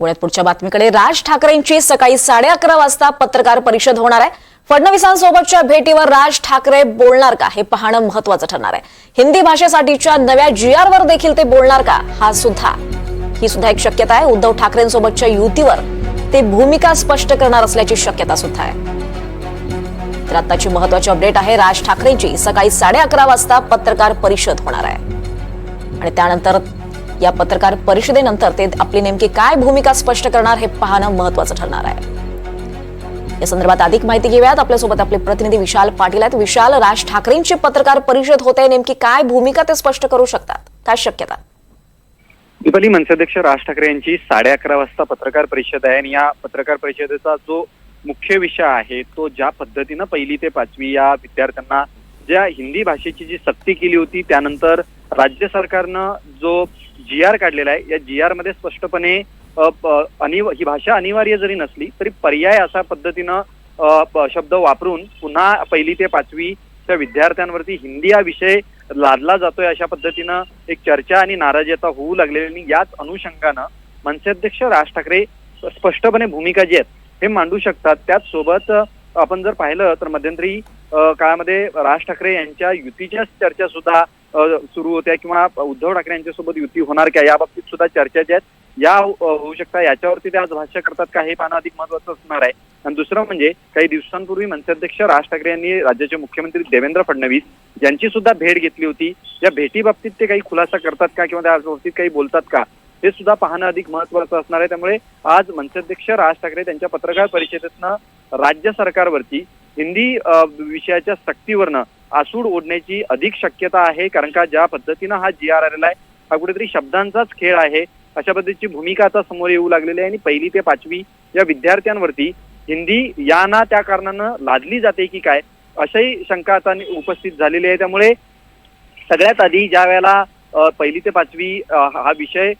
पुण्यात पुढच्या बातमीकडे. राज ठाकरेंची सकाळी साडे अकरा वाजता पत्रकार परिषद होणार आहे. फडणवीसांसोबतच्या भेटीवर राज ठाकरे बोलणार का? हे पाहणं महत्वाचं ठरणार आहे. हिंदी भाषेसाठीच्या नव्या जी आर वर देखील ते बोलणार का? हा सुद्धा ही सुद्धा एक शक्यता आहे. उद्धव ठाकरेंसोबतच्या युतीवर ते भूमिका स्पष्ट करणार असल्याची शक्यता सुद्धा आहे. तर आताची महत्वाची अपडेट आहे. राज ठाकरेंची सकाळी साडे अकरा वाजता पत्रकार परिषद होणार आहे. आणि त्यानंतर या पत्रकार परिषदेनंतर ते आपली नेमकी काय भूमिका स्पष्ट करणार हे पाहणं महत्वाचं ठरणार आहे. या संदर्भात अधिक माहिती घेऊयात. आपल्यासोबत आपले प्रतिनिधी विशाल पाटील आहेत. विशाल राज ठाकरेंची पत्रकार परिषद होते. नेमकी काय भूमिका ते स्पष्ट करू शकतात? काय शक्यता? दीपाली मनसेध्यक्ष राज ठाकरे यांची साडे अकरा वाजता पत्रकार परिषद आहे. आणि या पत्रकार परिषदेचा जो मुख्य विषय आहे तो ज्या पद्धतीनं पहिली ते पाचवी या विद्यार्थ्यांना ज्या हिंदी भाषेची जी सक्ती केली होती त्यानंतर राज्य सरकारनं जो जी आर काढलेला आहे या जी आरमध्ये स्पष्टपणे अ, अनिव ही भाषा अनिवार्य जरी नसली तरी पर्याय अशा पद्धतीनं शब्द वापरून पुन्हा पहिली ते पाचवी च्या विद्यार्थ्यांवरती हिंदी हा विषय लादला जातोय अशा पद्धतीनं एक चर्चा आणि नाराजी आता होऊ लागलेली आणि याच अनुषंगानं मनसेध्यक्ष राज ठाकरे स्पष्टपणे भूमिका जी आहेत हे मांडू शकतात. त्याच सोबत आपण जर पाहिलं तर मध्यंतरी काळामध्ये राज ठाकरे यांच्या युतीच्या चर्चा सुद्धा सुरू होत्या किंवा उद्धव ठाकरे यांच्यासोबत युती होणार का या बाबतीत सुद्धा चर्चा ज्या आहेत या होऊ शकतात याच्यावरती ते आज भाष्य करतात का हे पाहणं अधिक महत्वाचं असणार आहे. आणि दुसरं म्हणजे काही दिवसांपूर्वी मनसेध्यक्ष राज ठाकरे यांनी राज्याचे मुख्यमंत्री देवेंद्र फडणवीस यांची सुद्धा भेट घेतली होती. या भेटी बाबतीत ते काही खुलासा करतात का किंवा त्या बाबतीत काही बोलतात का हे सुद्धा पाहणं अधिक महत्वाचं असणार आहे. त्यामुळे आज मनसेध्यक्ष राज ठाकरे त्यांच्या पत्रकार परिषदेतनं राज्य सरकारवरती हिंदी विषयाच्या सक्तीवरनं आसूड ओढण्याची अधिक शक्यता आहे कारण का ज्या पद्धतीनं हा जी आर आलेला आहे हा कुठेतरी शब्दांचाच खेळ आहे. अशा पद्धतीची भूमिका आता समोर येऊ लागलेली आहे आणि पहिली ते पाचवी या विद्यार्थ्यांवरती हिंदी या ना त्या कारणानं लादली जाते की काय अशाही शंका आता उपस्थित झालेली आहे. त्यामुळे सगळ्यात आधी ज्या वेळेला पहिली ते पाचवी हा विषय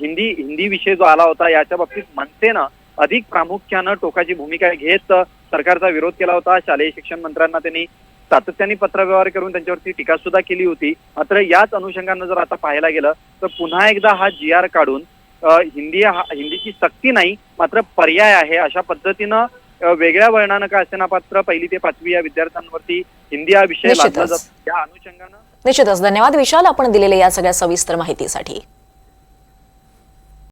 हिंदी हिंदी विषय जो आला होता याच्या बाबतीत मनसेनं अधिक प्रामुख्यानं टोकाची भूमिका घेत सरकारचा विरोध केला होता. शालेय शिक्षण मंत्र्यांना त्यांनी सातत्याने पत्रव्यवहार करून त्यांच्यावरती टीका सुद्धा केली होती. मात्र याच अनुषंगानं जर आता पाहायला गेलं तर पुन्हा एकदा हा जी आर काढून हिंदी हा हिंदीची सक्ती नाही मात्र पर्याय आहे. अशा पद्धतीनं वेगळ्या वळणानं का असेना पात्र पहिली ते पाचवी या विद्यार्थ्यांवरती हिंदी हा विषय लादला निश्चितच. जातो. या अनुषंगानं निश्चितच. धन्यवाद विशाल आपण दिलेल्या या सगळ्या सविस्तर माहितीसाठी.